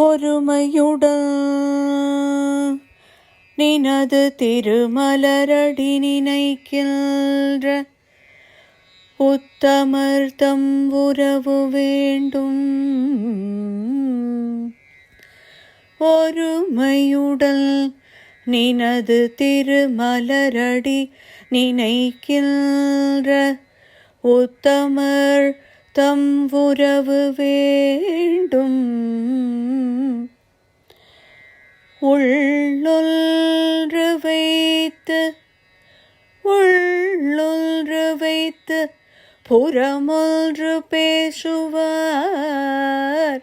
ஒருமையுடன் நினது திருமலரடி நினைக்கின்ற உத்தமர்த்தம் உறவு வேண்டும். ஒருமையுடல் நினது திருமலரடி நினைக்கின்ற உத்தமர் தம் உறவு வேண்டும். உள்ளொன்று வைத்து உள்ளொன்று வைத்து புறமொன்று பேசுவார்.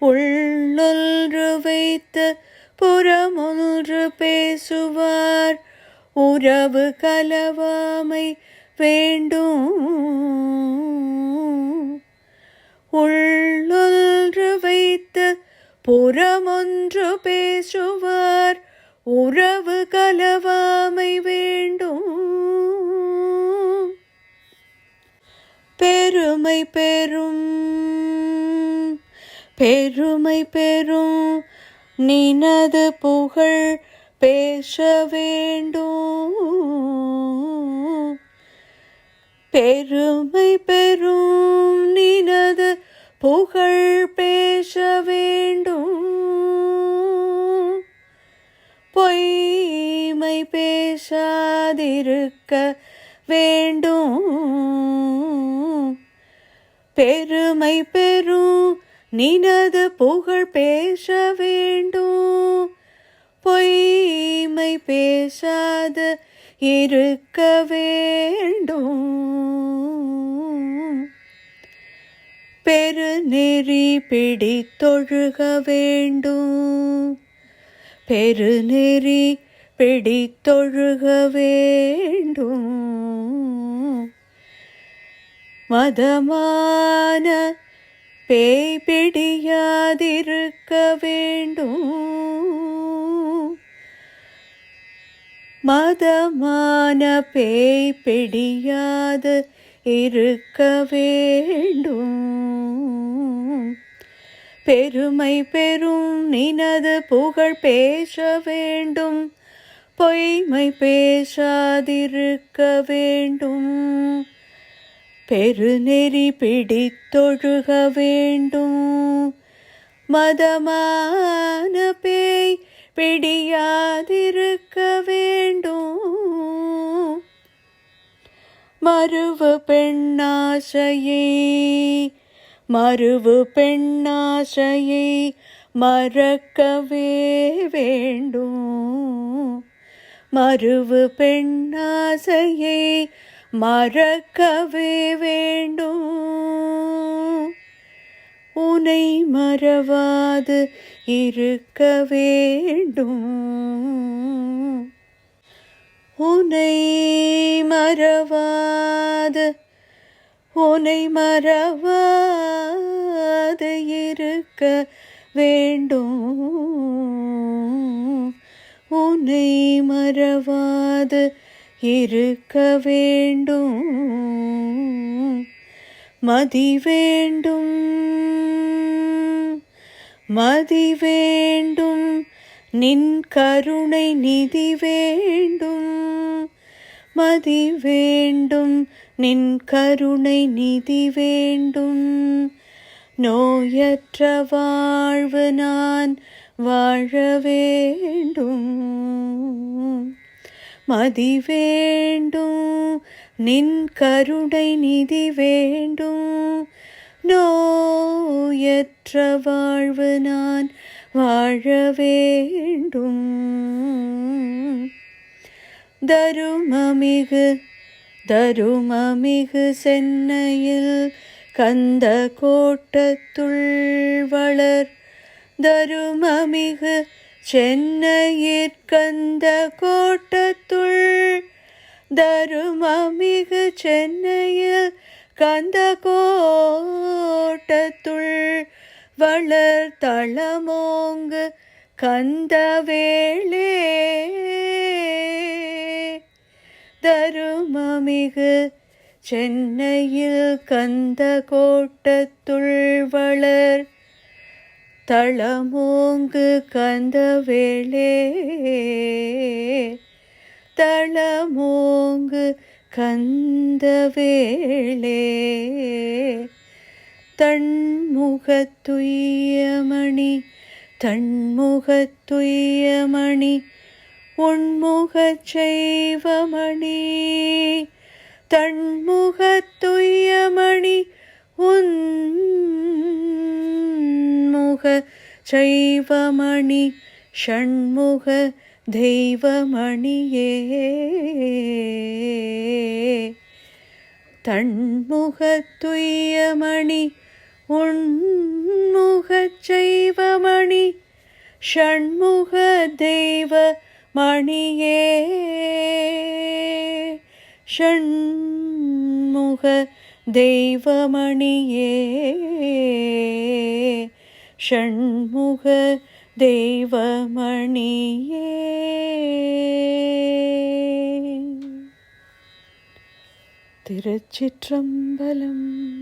உள்ளொன்று வைத்து புறமொன்று பேசுவார். உறவு கலவாமை வேண்டும். உள் புறமொன்று பேசுவார் உறவு கலவாமை வேண்டும். பெருமை பெறும் பெருமை பெறும் நினது புகழ் பேச வேண்டும். பெருமை பெறும் நினது புகழ் பேச வேண்டும். பொய்மை பேசாதிருக்க வேண்டும். பெருமை பெறும் நினது புகழ் பேச வேண்டும். பொய்மை பேசாத இருக்க வேண்டும். பெருநெறி பிடித்தொழுக வேண்டும். பெருநெறி பிடித்தொழுக வேண்டும். மதமான பேய் பிடியாதிருக்க வேண்டும். மதமான பேய் பிடியாது இருக்க வேண்டும். பெருமை பெறும் நினது புகழ் பேச வேண்டும். பொய்மை பேசாதிருக்க வேண்டும். பெருநெறி பிடித்தொழுக வேண்டும். மதமான பேய் பிடியாதிருக்க வேண்டும். மறுவு பெண்ணாசையே மறுவு பெண்ணாசையை மறக்கவே வேண்டும். மறுவு பெண்ணாசையை மறக்கவே வேண்டும். உனை மறவாது இருக்க வேண்டும். உனை மறவாது உனை மறவாது இருக்க வேண்டும். உன்னை மறவாது இருக்க வேண்டும். மதி வேண்டும் மதி வேண்டும். நின் கருணை நிதி வேண்டும் மதி வேண்டும். நின் கருணை நிதி வேண்டும். நோயற்ற வாழ்வு நான் வாழ வேண்டும். மதி வேண்டும். நின் கருணை நிதி வேண்டும். நோயற்ற வாழ்வு நான் வாழ வேண்டும். தருமமிகு தருமமிகு சென்னையில் கந்த கோட்டத்துள் வளர். தருமமிகு சென்னையிற்கந்த கோட்டத்துள். தருமமிகு சென்னையில் கந்த கோட்டத்துள் வளர் தளமோங்கு கந்தவேளே தருமமிகு சென்னையில் கந்த கோட்டத்துள் வளர் தளமோங்கு கந்தவேளே தளமோங்கு கந்தவேளே தன்முகத்துய்யமணி தன்முகத்துய்யமணி உன்முகச் செய்வமணி தன்முகத்துய்யமணி உன்முக செய்வமணி ஷண்முக தெய்வமணியே. தன்முகத்துய்யமணி உன்முகச் செய்வமணி ஷண்முக தெய்வ மணியே ஷண்முக தெய்வமணியே. ஷண்முக தெய்வமணியே. திருச்சிற்றம்பலம்